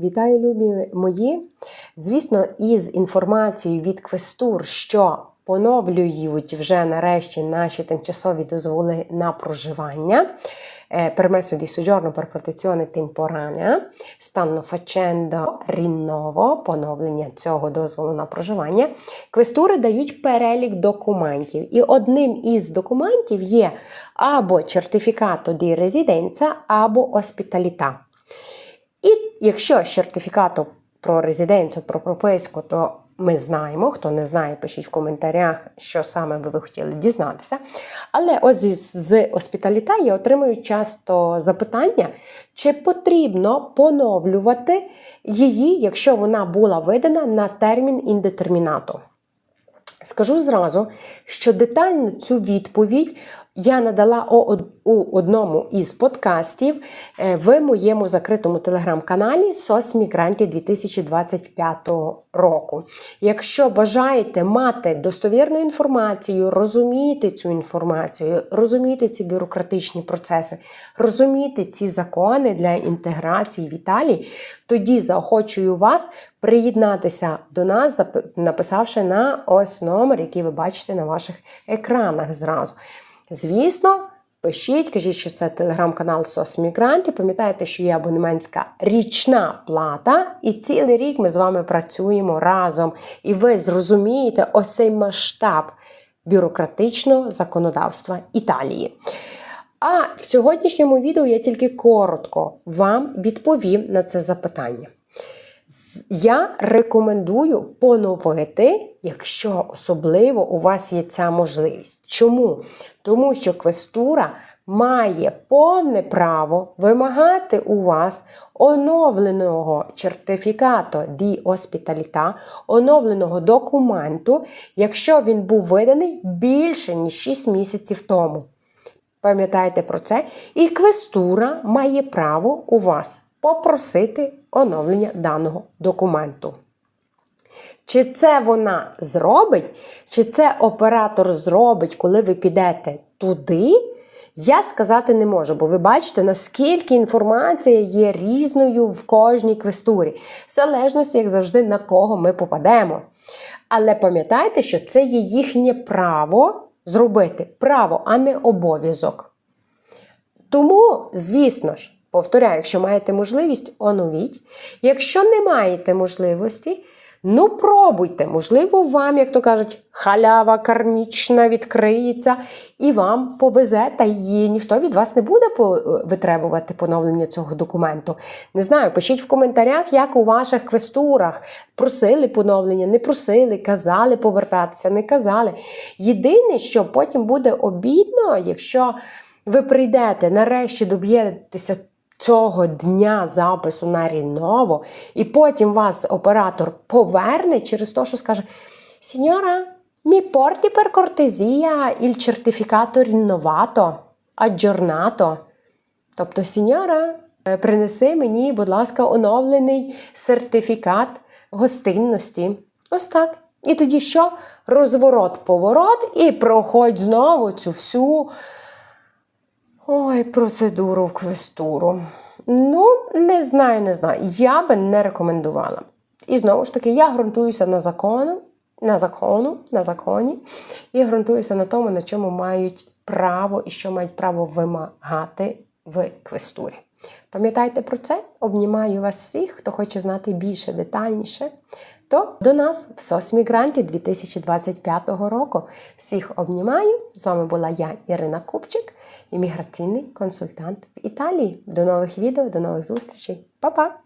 Вітаю, любі мої. Звісно, із інформацією від Квестур, що поновлюють вже нарешті наші тимчасові дозволи на проживання. permesso di soggiorno per protezione temporanea, stanno facendo rinnovo, поновлення цього дозволу на проживання. Квестури дають перелік документів. І одним із документів є або сертифікато di residenza, або оспіталіта. І якщо з сертифікату про резиденцію, про прописку, то ми знаємо. Хто не знає, пишіть в коментарях, що саме би ви хотіли дізнатися. Але ось з, з оспіталіта я отримую часто запитання, чи потрібно поновлювати її, якщо вона була видана на термін індетермінату. Скажу зразу, що детальну цю відповідь я надала у одному із подкастів е, в моєму закритому телеграм-каналі SOS Мігранти 2025 року. Якщо бажаєте мати достовірну інформацію, розуміти цю інформацію, розуміти ці бюрократичні процеси, розуміти ці закони для інтеграції в Італії, тоді заохочую вас приєднатися до нас, написавши на ось номер, який ви бачите на ваших екранах зразу. Звісно, пишіть, кажіть, що це телеграм-канал СОС Мігранти. Пам'ятайте, що є абонементська річна плата, і цілий рік ми з вами працюємо разом. І ви зрозумієте ось цей масштаб бюрократичного законодавства Італії. А в сьогоднішньому відео я тільки коротко вам відповім на це запитання. Я рекомендую поновити, якщо особливо у вас є ця можливість. Чому? Тому що квестура має повне право вимагати у вас оновленого сертифікату ді оспіталіта, оновленого документу, якщо він був виданий більше ніж 6 місяців тому. Пам'ятайте про це, і квестура має право у вас попросити оновлення даного документу. Чи це вона зробить, чи це оператор зробить, коли ви підете туди, я сказати не можу, бо ви бачите, наскільки інформація є різною в кожній квестурі, в залежності, як завжди, на кого ми попадемо. Але пам'ятайте, що це є їхнє право зробити право, а не обов'язок. Тому, звісно ж, Повторяю, якщо маєте можливість, оновіть. Якщо не маєте можливості, ну пробуйте. Можливо, вам, як то кажуть, халява кармічна відкриється і вам повезе, та її ніхто від вас не буде витребувати поновлення цього документу. Не знаю, пишіть в коментарях, як у ваших квестурах просили поновлення, не просили, казали повертатися, не казали. Єдине, що потім буде обідно, якщо. Ви прийдете, нарешті доб'єтеся цього дня запису на ріново, і потім вас оператор поверне через те, що скаже: Сіньора, mi porti per cortesia il certificato rinnovato, aggiornato. Тобто, сіньора, принеси мені, будь ласка, оновлений сертифікат гостинності. Ось так. І тоді що? Розворот-поворот, і проходь знову цю всю. Ой, процедуру в квестуру. Ну, не знаю, не знаю. Я би не рекомендувала. І знову ж таки, я ґрунтуюся на закону, на закону, на законі, і ґрунтуюся на тому, на чому мають право і що мають право вимагати в квестурі. Пам'ятайте про це, обнімаю вас всіх, хто хоче знати більше детальніше. То до нас в Сосмігранти 2025 року. Всіх обнімаю. З вами була я, Ірина Купчик, імміграційний консультант в Італії. До нових відео, до нових зустрічей. Па-па!